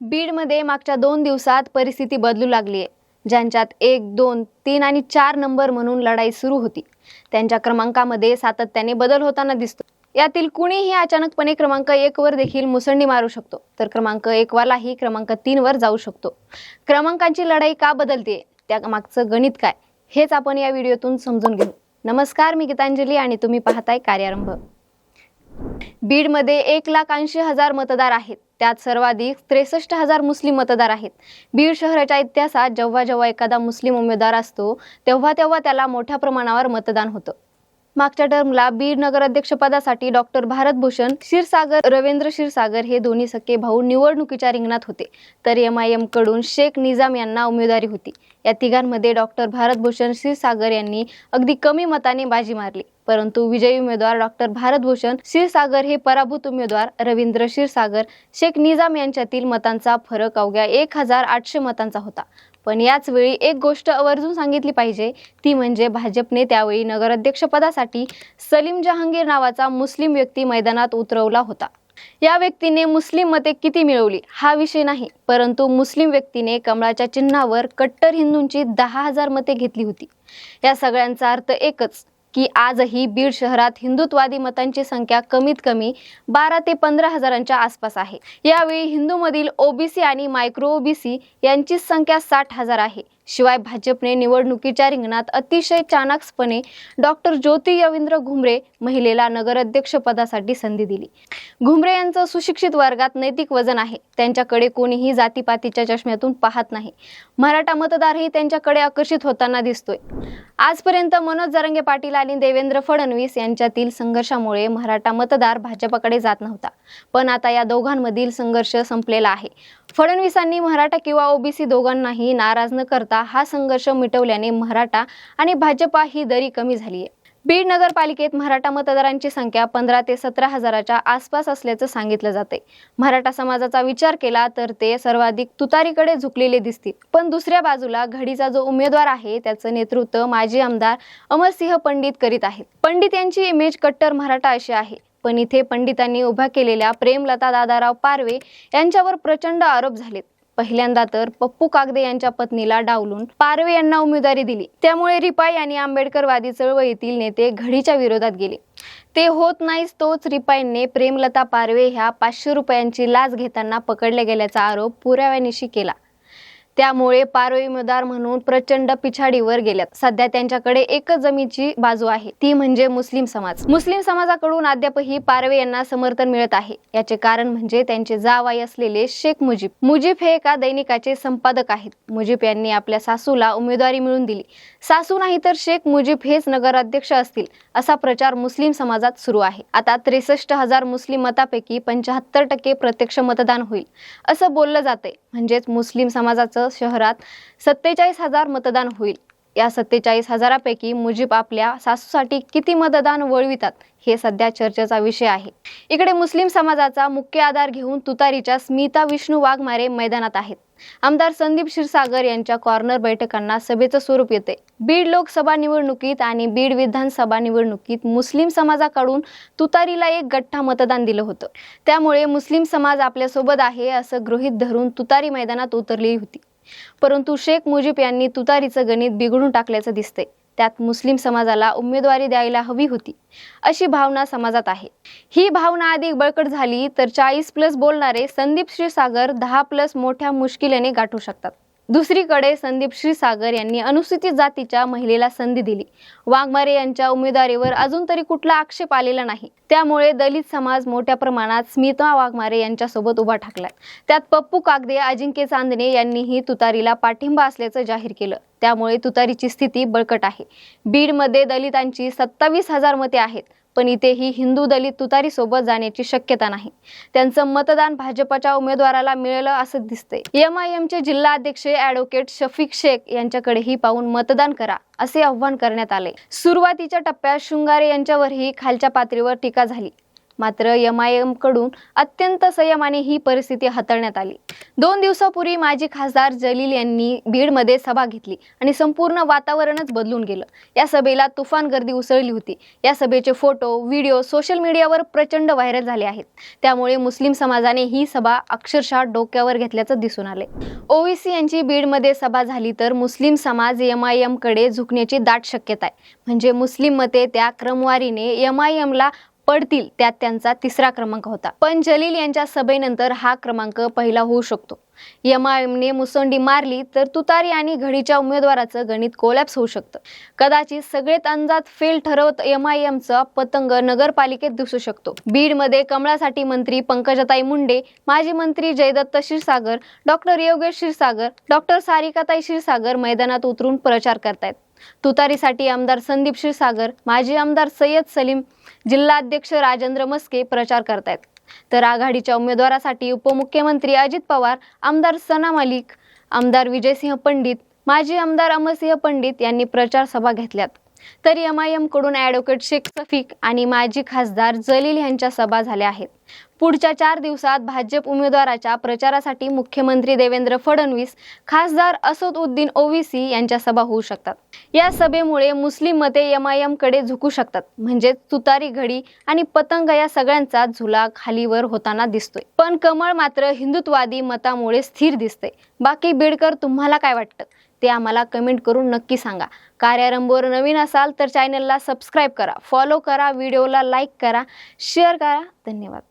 बीडमध्ये मागच्या दोन दिवसात परिस्थिती बदलू लागली आहे. ज्यांच्यात एक दोन तीन आणि चार नंबर म्हणून लढाई सुरू होती. त्यांच्या क्रमांकामध्ये सातत्याने बदल होताना दिसतो. यातील कुणीही अचानकपणे क्रमांक एक वर देखील मुसंडी मारू शकतो. तर क्रमांक एक वालाही क्रमांक तीन वर जाऊ शकतो. क्रमांकांची लढाई का बदलते? त्या मागचं गणित काय? हेच आपण या व्हिडिओतून समजून घेऊ. नमस्कार मी गीतांजली आणि तुम्ही पाहताय कार्यारंभ. बीडमध्ये एक लाख ऐंशी हजार मतदार आहेत. त्यात सर्वाधिक त्रेसष्ट हजार मुस्लिम मतदार आहेत. बीड शहराच्या इतिहासात जेव्हा जेव्हा एखादा मुस्लिम उमेदवार असतो तेव्हा तेव्हा त्याला मोठ्या प्रमाणावर मतदान होतं. मागच्या टर्मला बीड नगराध्यक्षपदासाठी डॉक्टर भारतभूषण क्षीरसागर रवींद्र क्षीरसागर हे दोन्ही सख्खे भाऊ निवडणुकीच्या रिंगणात होते. तर एम आय एमकडून शेख निजाम यांना उमेदवारी होती. या तिघांमध्ये डॉक्टर भारतभूषण क्षीरसागर यांनी अगदी कमी मताने बाजी मारली. परंतु विजयी उमेदवार डॉक्टर भारतभूषण क्षीरसागर हे पराभूत उमेदवार रवींद्र क्षीरसागर शेख निजाम यांच्यातील मतांचा फरक अवघ्या एक हजार आठशे मतांचा होता. पण याच वेळी एक गोष्ट आवर्जून सांगितली पाहिजे. ती म्हणजे भाजपने त्यावेळी नगराध्यक्षपदासाठी सलीम जहांगीर नावाचा मुस्लिम व्यक्ती मैदानात उतरवला होता. या व्यक्तीने मुस्लिम मते किती मिळवली? हा विषय नाही परंतु मुस्लिम व्यक्तीने कमळाच्या चिन्हावर कट्टर हिंदूंची दहा हजार मते घेतली होती. या सगळ्यांचा अर्थ एकच की आजही बीड शहरात हिंदुत्वादी मतांची संख्या कमीत कमी बारा ते पंधरा हजारांच्या आसपास आहे. यावेळी हिंदूमधील ओबीसी आणि मायक्रो ओबीसी यांची संख्या साठ हजार आहे. शिवाय भाजपने निवडणुकीच्या रिंगणात अतिशय चाणाक्षपणे डॉक्टर ज्योती रवींद्र घुमरे महिलेला नगराध्यक्षपदासाठी संधी दिली. घुमरे यांचं सुशिक्षित वर्गात नैतिक वजन आहे. त्यांच्याकडे कोणीही जातीपातीच्या चष्म्यातून पाहत नाही. मराठा मतदारही त्यांच्याकडे आकर्षित होताना दिसतोय. आजपर्यंत मनोज जरंगे पाटील आणि देवेंद्र फडणवीस यांच्यातील संघर्षामुळे मराठा मतदार भाजपकडे जात नव्हता. पण आता या दोघांमधील संघर्ष संपलेला आहे. फडणवीसांनी मराठा किंवा ओबीसी दोघांनाही नाराज न करता हा संघर्ष मिटवल्याने मराठा आणि भाजपा ही दरी कमी झाली आहे. बीड नगरपालिकेत मराठा मतदारांची संख्या पंधरा ते सतरा हजाराच्या आसपास असल्याचं सांगितलं जाते मराठा समाजाचा विचार केला तर ते सर्वाधिक तुतारीकडे झुकलेले दिसतील. पण दुसऱ्या बाजूला घडीचा जो उमेदवार आहे त्याचं नेतृत्व माजी आमदार अमरसिंह पंडित करीत आहेत. पंडित यांची इमेज कट्टर मराठा अशी आहे. पण इथे पंडितांनी उभ्या केलेल्या प्रेमलता दादाराव पारवे यांच्यावर प्रचंड आरोप झालेत. पहिल्यांदा तर पप्पू कागदे यांच्या पत्नीला डावलून पारवे यांना उमेदवारी दिली. त्यामुळे रिपाई आणि आंबेडकरवादी चळवळीतील नेते घडीच्या विरोधात गेले. ते होत नाहीच तोच रिपाईंनी प्रेमलता पारवे ह्या पाचशे रुपयांची लाच घेताना पकडले गेल्याचा आरोप पुराव्यानिशी केला. त्यामुळे पारोईमदार म्हणून प्रचंड पिछाडीवर गेल्यात. सध्या त्यांच्याकडे एकच जमीची बाजू आहे. ती म्हणजे मुस्लिम समाज. मुस्लिम समाजाकडून अद्यापही पारवे यांना समर्थन मिळत आहे. याचे कारण म्हणजे त्यांचे जावाई असलेले शेख मुजीब. मुजीब हे एका दैनिकाचे संपादक आहेत. मुजीब यांनी आपल्या सासूला उमेदवारी मिळून दिली. सासू नाही तर शेख मुजीब हेच नगराध्यक्ष असतील असा प्रचार मुस्लिम समाजात सुरू आहे. आता त्रेसष्ट हजार मुस्लिम मतापैकी पंच्याहत्तर टक्के प्रत्यक्ष मतदान होईल असं बोललं जाते म्हणजेच मुस्लिम समाजाचं शहरात सत्तेचाळीस हजार मतदान होईल. या सत्तेचाळीस हजारापैकी मुजीब आपल्या सासूसाठी किती मतदान वळवितात हे सध्या चर्चेचा विषय आहे. इकडे मुस्लिम समाजाचा मुख्य आधार घेऊन तुतारीच्या स्मिता विष्णू वाघमारे मैदानात आहेत. आमदार संदीप क्षीरसागर यांच्या कॉर्नर बैठकांना सभेचं स्वरूप येते. बीड लोकसभा निवडणुकीत आणि बीड विधानसभा निवडणुकीत मुस्लिम समाजाकडून तुतारीला एक गठ्ठा मतदान दिलं होतं. त्यामुळे मुस्लिम समाज आपल्यासोबत आहे असं गृहीत धरून तुतारी मैदानात उतरली होती. परंतु शेख मुजीब यांनी तुतारीचं गणित बिघडून टाकल्याचं दिसतंय. त्यात मुस्लिम समाजाला उमेदवारी द्यायला हवी होती. अशी भावना समाजात आहे. ही भावना अधिक बळकट झाली तर चाळीस प्लस बोलणारे संदीप क्षीरसागर दहा प्लस मोठ्या मुश्किलीने गाठू शकतात. दुसरीकडे संदीप श्रीसागर यांनी अनुसूचित जातीच्या महिलेला संधी दिली. वाघमारे यांच्या उमेदवारीवर अजून तरी कुठला आक्षेप आलेला नाही. त्यामुळे दलित समाज मोठ्या प्रमाणात स्मिता वाघमारे यांच्यासोबत उभा ठाकलाय. त्यात पप्पू कागदे अजिंक्य चांदणे यांनीही तुतारीला पाठिंबा असल्याचं जाहीर केलं. त्यामुळे तुतारीची स्थिती बळकट आहे. बीडमध्ये दलितांची सत्तावीस हजार मते आहेत. पण इथेही हिंदू दलित तुतारी सोबत जाण्याची शक्यता नाही. त्यांचं मतदान भाजपच्या उमेदवाराला मिळेल असं दिसतंय. एम आय एमचे जिल्हा अध्यक्ष ऍडव्होकेट शफीक शेख यांच्याकडेही पाहून मतदान करा असे आव्हान करण्यात आले सुरुवातीच्या टप्प्यात शृंगारे यांच्यावरही खालच्या पातळीवर टीका झाली. मात्र एम आय एमकडून अत्यंत संयमाने ही परिस्थिती हाताळण्यात आली. दोन दिवसापूर्वी माजी खासदार जलील यांनी बीडमध्ये सभा घेतली आणि संपूर्ण वातावरणच बदलून गेलं. या सभेला तुफान गर्दी उसळली होती. या सभेचे फोटो व्हिडिओ सोशल मीडियावर प्रचंड व्हायरल झाले आहेत. त्यामुळे मुस्लिम समाजाने ही सभा अक्षरशः डोक्यावर घेतल्याचं दिसून आले ओवीसी यांची बीडमध्ये सभा झाली तर मुस्लिम समाज एम आय एमकडे झुकण्याची दाट शक्यता आहे. म्हणजे मुस्लिम मते त्या क्रमवारीने एम आय एमला पडतील त्यात त्यांचा तिसरा क्रमांक होता. पण जलील यांच्या सभेनंतर हा क्रमांक पहिला होऊ शकतो. एम मुसंडी मारली तर तुतारी आणि घडीच्या उमेदवाराचं गणित कोलॅप्स होऊ शकतं. कदाचित सगळेच अंदाज फेल ठरवत एम पतंग नगरपालिकेत दिसू शकतो. बीडमध्ये कमळासाठी मंत्री पंकजाताई मुंडे माजी मंत्री जयदत्त क्षीरसागर डॉक्टर योगेश क्षीरसागर डॉक्टर सारिकाताई क्षीरसागर मैदानात उतरून प्रचार करतायत. तुतारीसाठी आमदार संदीप क्षीरसागर माजी आमदार सय्यद सलीम जिल्हाध्यक्ष राजेंद्र मस्के प्रचार करतायत. तर आघाडीच्या उमेदवारासाठी उपमुख्यमंत्री अजित पवार आमदार सना मलिक आमदार विजयसिंह पंडित माजी आमदार अमरसिंह पंडित यांनी प्रचार सभा घेतल्यात. तर एम आय एमकडून ॲडव्होकेट शेख सफिक आणि माजी खासदार जलील यांच्या सभा झाल्या आहेत. पुढच्या चार दिवसात भाजप उमेदवाराच्या प्रचारासाठी मुख्यमंत्री देवेंद्र फडणवीस खासदार असदउद्दीन ओवीसी यांच्या सभा होऊ शकतात. या सभेमुळे मुस्लिम मते एम आयकडे झुकू शकतात. म्हणजेच तुतारी घडी आणि पतंग या सगळ्यांचा झुला खालीवर होताना दिसतोय. पण कमळ मात्र हिंदुत्वादी मतामुळे स्थिर दिसते बाकी बीडकर तुम्हाला काय वाटतं? ते आम्हाला कमेंट करून नक्की सांगा. कार्यारंभवर नवीन असाल तर चॅनलला सबस्क्राईब करा फॉलो करा व्हिडिओला लाईक करा शेअर करा. धन्यवाद.